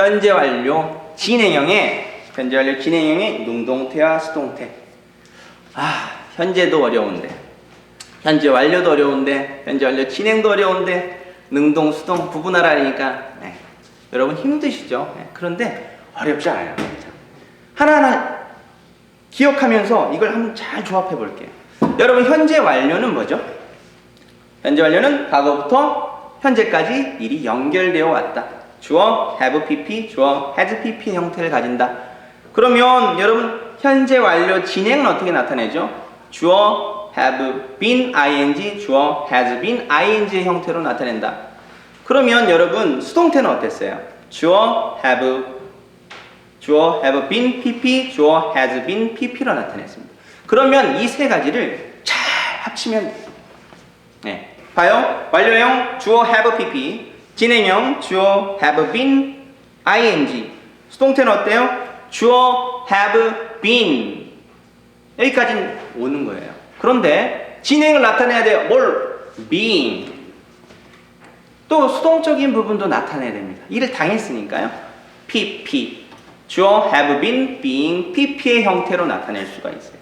현재 완료 진행형의 현재 완료 진행형의 능동태와 수동태. 아, 현재도 어려운데. 현재 완료도 어려운데, 현재 완료 진행도 어려운데, 능동, 수동 구분하라니까, 네. 여러분 힘드시죠? 네. 그런데 어렵지 않아요. 자, 하나하나 기억하면서 이걸 한번 잘 조합해 볼게요. 여러분, 현재 완료는 뭐죠? 현재 완료는 과거부터 현재까지 일이 연결되어 왔다. 주어 have pp, 주어 has pp 형태를 가진다. 그러면 여러분 현재 완료 진행은 어떻게 나타내죠? 주어 have been ing, 주어 has been ing의 형태로 나타낸다. 그러면 여러분 수동태는 어땠어요? 주어 have 주어 have been pp, 주어 has been pp로 나타냈습니다. 그러면 이 세 가지를 잘 합치면. 네. 봐요. 완료형 주어 have pp, 진행형 주어 have been ing, 수동태는 어때요? 주어 have been 여기까지는 오는 거예요. 그런데 진행을 나타내야 돼요. 뭘? being. 또 수동적인 부분도 나타내야 됩니다. 일을 당했으니까요. pp. 주어 have been, being, pp의 형태로 나타낼 수가 있어요.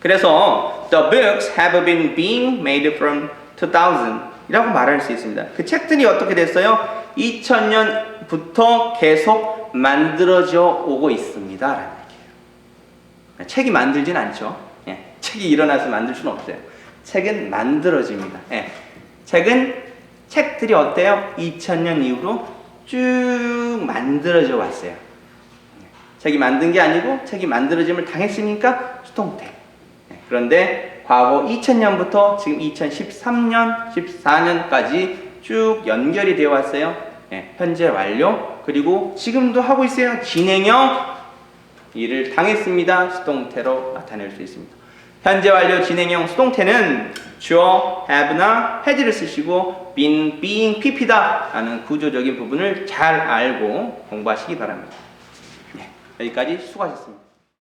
그래서 the books have been being made from 2000 이라고 말할 수 있습니다. 그 책들이 어떻게 됐어요? 2000년부터 계속 만들어져 오고 있습니다. 라는 얘기예요. 책이 만들진 않죠. 예, 책이 일어나서 만들 수는 없어요. 책은 만들어집니다. 예, 책은 책들이 어때요? 2000년 이후로 쭉 만들어져 왔어요. 책이 만든 게 아니고 책이 만들어짐을 당했으니까 수동태. 네, 그런데 과거 2000년부터 지금 2013년, 14년까지 쭉 연결이 되어 왔어요. 네, 현재 완료. 그리고 지금도 하고 있어요. 진행형 일을 당했습니다. 수동태로 나타낼 수 있습니다. 현재 완료 진행형 수동태는 주어 have나 had를 쓰시고 been, being, pp다 라는 구조적인 부분을 잘 알고 공부하시기 바랍니다. 네, 여기까지 수고하셨습니다.